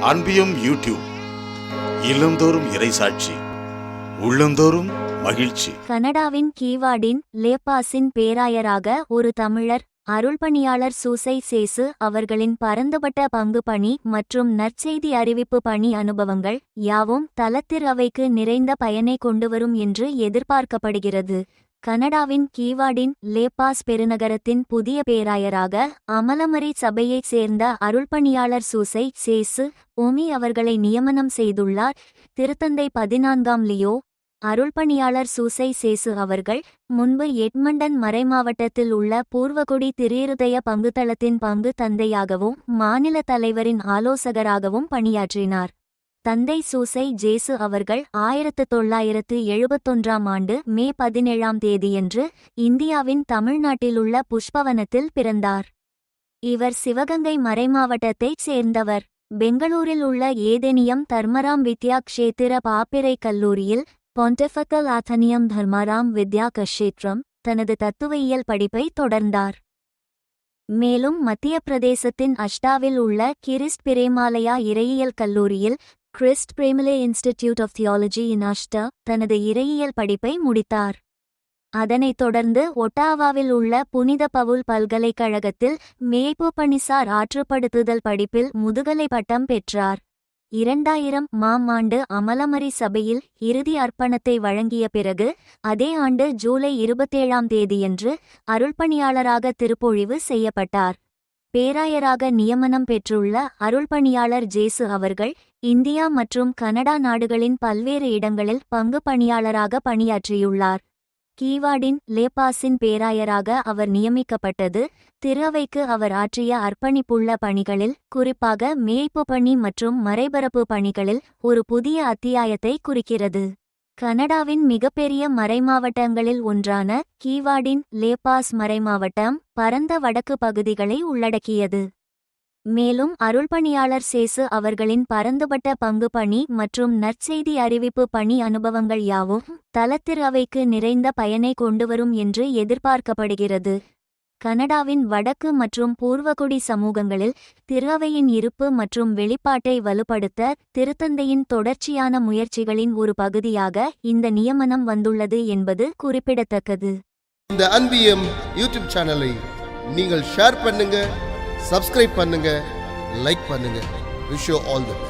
அன்பியும் YouTube இல்லந்தோறும் இறைசாட்சி உள்ளந்தோறும் மகிழ்ச்சி. கனடாவின் கீவாடின் லேப்பாஸின் பேராயராக ஒரு தமிழர் அருள்பணியாளர் சூசை சேசு அவர்களின் பரந்துபட்ட பங்கு பணி மற்றும் நற்செய்தி அறிவிப்பு பணி அனுபவங்கள் யாவும் தலத்திர் நிறைந்த பயனை கொண்டுவரும் என்று எதிர்பார்க்கப்படுகிறது. கனடாவின் கீவாடின் லேபாஸ் பெருநகரத்தின் புதிய பேராயராக அமலமரி சபையைச் சேர்ந்த அருள்பணியாளர் சூசை சேசு ஒமி அவர்களை நியமனம் செய்துள்ளார். திருத்தந்தை பதினான்காம் லியோ அருள்பணியாளர் சூசை சேசு அவர்கள் முன்பு எட்மண்டன் மறைமாவட்டத்தில் உள்ள பூர்வகுடி திரியிருதய பங்குத்தளத்தின் பங்கு தந்தையாகவும் மாநில தலைவரின் ஆலோசகராகவும் பணியாற்றினார். தந்தை சூசை ஜேசு அவர்கள் ஆயிரத்து தொள்ளாயிரத்து எழுபத்தொன்றாம் ஆண்டு மே பதினேழாம் தேதியன்று இந்தியாவின் தமிழ்நாட்டிலுள்ள புஷ்பவனத்தில் பிறந்தார். இவர் சிவகங்கை மறைமாவட்டத்தைச் சேர்ந்தவர். பெங்களூரில் உள்ள ஏதெனியம் தர்மராம் வித்யா க்ஷேத்திர பாப்பிரை கல்லூரியில் பொண்டெஃபக்கல் ஆத்தனியம் தர்மராம் வித்யா கஷேத்ரம் தனது தத்துவயியல் படிப்பை தொடர்ந்தார். மேலும் மத்திய பிரதேசத்தின் அஷ்டாவில் உள்ள கிரிஸ்ட் பிரேமாலயா இறையியல் கல்லூரியில் Christ Premalaya institute of theology in Ashta தனது இறையியல் படிப்பை முடித்தார். அதனைத் தொடர்ந்து ஒட்டாவாவில் உள்ள புனித பவுல் பல்கலைக்கழகத்தில் மேய்ப்பு பணிசார் ஆற்றுப்படுத்துதல் படிப்பில் முதுகலை பட்டம் பெற்றார். இரண்டாயிரம் மாம் ஆண்டு அமலமரி சபையில் இறுதி அர்ப்பணத்தை வழங்கிய பிறகு அதே ஆண்டு ஜூலை இருபத்தேழாம் தேதியன்று அருள்பணியாளராக திருப்பொழிவு செய்யப்பட்டார். பேராயராக நியமனம் பெற்றுள்ள அருள்பணியாளர் ஜேசு அவர்கள் இந்தியா மற்றும் கனடா நாடுகளின் பல்வேறு இடங்களில் பங்கு பணியாளராக பணியாற்றியுள்ளார். கீவாடின் லேபாஸின் பேராயராக அவர் நியமிக்கப்பட்டது. திருவைக்கு அவர் ஆற்றிய அர்ப்பணிப்புள்ள பணிகளில் குறிப்பாக மேய்ப்பு பணி மற்றும் மறைபரப்பு பணிகளில் ஒரு புதிய அத்தியாயத்தை குறிக்கிறது. கனடாவின் மிகப்பெரிய மறைமாவட்டங்களில் ஒன்றான கீவாடின் லேபாஸ் மறைமாவட்டம் பரந்த வடக்கு பகுதிகளை உள்ளடக்கியது. மேலும் அருள்பணியாளர் சேசு அவர்களின் பரந்துபட்ட பங்கு பணி மற்றும் நற்செய்தி அறிவிப்பு பணி அனுபவங்கள் யாவும் தலத்திற்கவைக்கு நிறைந்த பயனை கொண்டுவரும் என்று எதிர்பார்க்கப்படுகிறது. கனடாவின் வடக்கு மற்றும் பூர்வகுடி சமூகங்களில் திருஅவையின் இருப்பு மற்றும் வெளிப்பாட்டை வலுப்படுத்த திருத்தந்தையின் தொடர்ச்சியான முயற்சிகளின் ஒரு பகுதியாக இந்த நியமனம் வந்துள்ளது என்பது குறிப்பிடத்தக்கது. இந்த அன்பியம் யூடியூப் சேனலை நீங்கள் ஷேர் பண்ணுங்க சப்ஸ்கிரைப் பண்ணுங்க லைக் பண்ணுங்க. Wish all the best